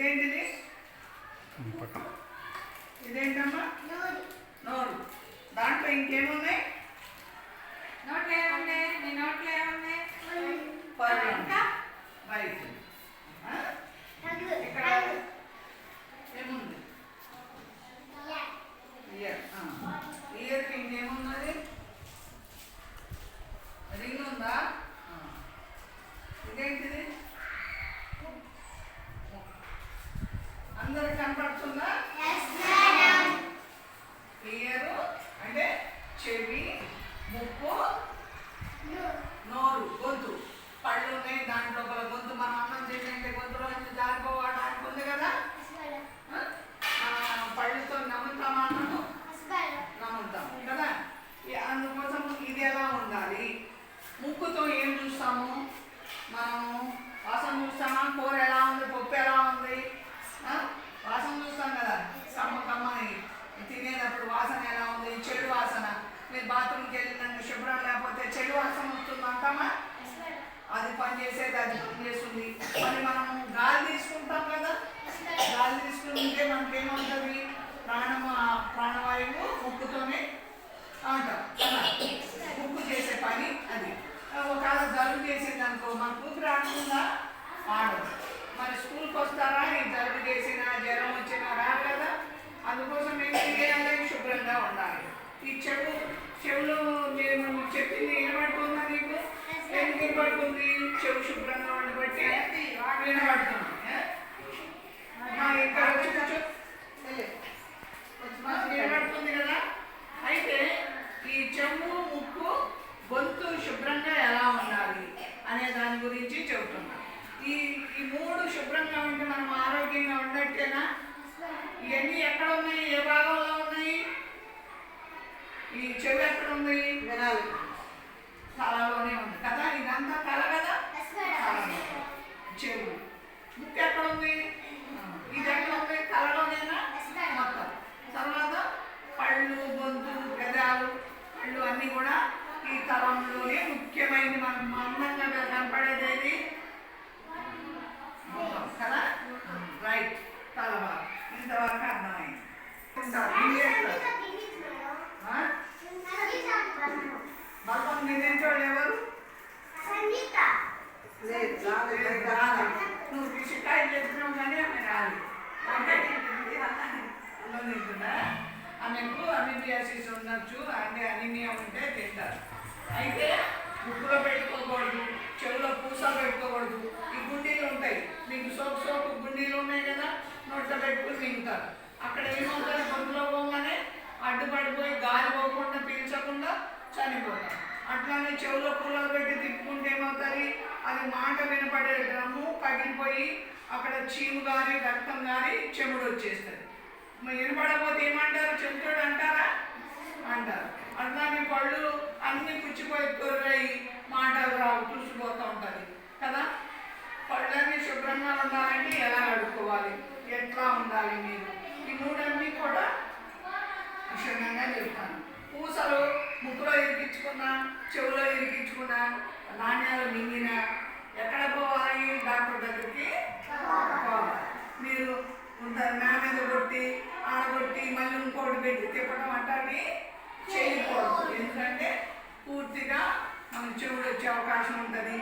ఇదేంటిది? ఇదేంటమ్మా? నోరు. దాంట్లో ఇంకేమున్నాయి నోట్లో ఏమున్నాయి నీ నోట్లో ఏమున్నాయి పళ్ళు ఇంకా రైట్ ఆ? ఇక్కడ ఏముంది ఇయర్ ఇయర్కి ఇంకేమున్నది రింగ్ ఉందా ఆ. ఇదేంటిది అందరికి కనపడుతుందా? ఇయర్ అంటే చెవి ముక్కు నోరు గొంతు. పళ్ళు ఉన్నాయి దాంట్లో గొంతు మనం అన్నం తింటే గొంతులో నుంచి జారిపోవడానికి ఉంది కదా? పళ్ళుతో నమ్ముతామా అన్నము? నమ్ముతాం కదా? అందుకోసం ఇది ఎలా ఉండాలి? ముక్కుతో ఏం చూస్తాము? మనము వాసన చూస్తామా? కూర ఎలా ఉంది పప్పు ఎలా ఉంది ఆ? వాసన చూస్తాం కదా కమ్మ కమ్మని తినేటప్పుడు వాసన ఎలా ఉంది చెడు వాసన మీరు బాత్రూమ్కి వెళ్ళినాక శుభ్రం లేకపోతే చెడు వాసన వస్తుంది అంటామా అది పని చేసేది అది పని చేస్తుంది. మరి మనము గాలి తీసుకుంటాం కదా? గాలి తీసుకుంటే మనకి ఏమవుతుంది ప్రాణం ప్రాణవాయువు ముక్కుతోనే అంటాం కదా? ముక్కు చేసే పని అది. ఒకవేళ జలుబు చేసింది అనుకో మన కూతురు ఆడుతుందా ఆడదు. మరి స్కూల్కి వస్తారా? ఈ జలుబు చేసినా జ్వరం వచ్చినా రాదు కదా? అందుకోసం ఏం చేయాలి శుభ్రంగా ఉండాలి. ఈ చెవు చెవులో నేను చెప్పింది వినబడుతుందా నీకు? ఎందుకు వినబడుతుంది? చెవు శుభ్రంగా ఉండబట్టి వినబడుతుంది. ఇక్కడ వచ్చి కూర్చో. మాకు వినబడుతుంది కదా? అయితే ఈ చెవు ముక్కు గొంతు శుభ్రంగా ఎలా ఉండాలి అనే దాని గురించి చెబుతున్నా. ఈ ఈ మూడు శుభ్రంగా ఉంటే మనం ఆరోగ్యంగా ఉన్నట్టేనా ఇవన్నీ ఎక్కడ ఉన్నాయి? ఏ భాగంలో ఈ చెవి ఎక్కడ ఉంది వినాలి. తలలోనే ఉంది. కదా? ఇదంతా తల కదా. చెవు. ముక్కు ఎక్కడ ఉంది ఆ, ఇది ఎక్కడ ఉంది తలలోనేనా మొత్తం తర్వాత పళ్ళు గొంతు పెదాలు కళ్ళు అన్నీ కూడా ఈ తలంలోనే ముఖ్యమైనది మనం అందంగా కనపడేది ఏది మొత్తం కదా రైట్ తల భాగం. ఇంతవరకు అర్థమైంది ఉంటారు. ఇంకేంటో? ఆ? బల్బం తినేటోళ్ళు ఎవరు లేదు రాలేదు రాదు నువ్వు చెప్పినావు కానీ ఆమె రాదు అన్నం తింటుందా ఆమెకు అనిమియాసిస్ ఉండొచ్చు అంటే అనిమియా ఉంటే తింటారు అయితే ముక్కులో పెట్టుకోకూడదు చెవులో పూస పెట్టుకోకూడదు ఈ గుండీలు ఉంటాయి మీకు సోపు సోపు గుండీలు ఉన్నాయి కదా నోట్లో పెట్టుకుని తింటారు అక్కడ ఏమవుతుంది గొంతులో పోగానే అడ్డుపడిపోయి గాలి పోకుండా పీల్చకుండా చనిపోతారు అట్లానే చెవులో పూలలు పెట్టి తిప్పుకుంటే ఏమవుతుంది అది మాట వినపడే డ్రమ్ము పగిలిపోయి అక్కడ చీము గారి రక్తం గారి చెముడు వచ్చేస్తుంది. వినపడకపోతే ఏమంటారు? చెంచుడు అంటారా? అంటారు. అట్లానే పళ్ళు అన్ని పుచ్చిపోయి కొర్రయి మాటలు రావు తుడిచిపోతూ ఉంటుంది. కదా? పళ్ళన్నీ శుభ్రంగా ఉండాలంటే ఎలా కడుక్కోవాలి ఎట్లా ఉండాలి మీరు? ఈ మూడన్నీ కూడా క్షుణ్ణంగా చెప్తాను. పూసలు ముక్కులో ఇరికించుకున్నా చెవులో ఇరికించుకున్నా నాణ్యాలు మింగిన ఎక్కడ పోవాలి? డాక్టర్ దగ్గరికి పోవాలి. మీరు ఉంటారు నా మీద కొట్టి ఆడగొట్టి మళ్ళీ ఇంకోటి పెట్టి తిప్పడం అంటే చేయకూడదు. ఎందుకంటే పూర్తిగా మనం చెవుడు వచ్చే అవకాశం ఉంటుంది.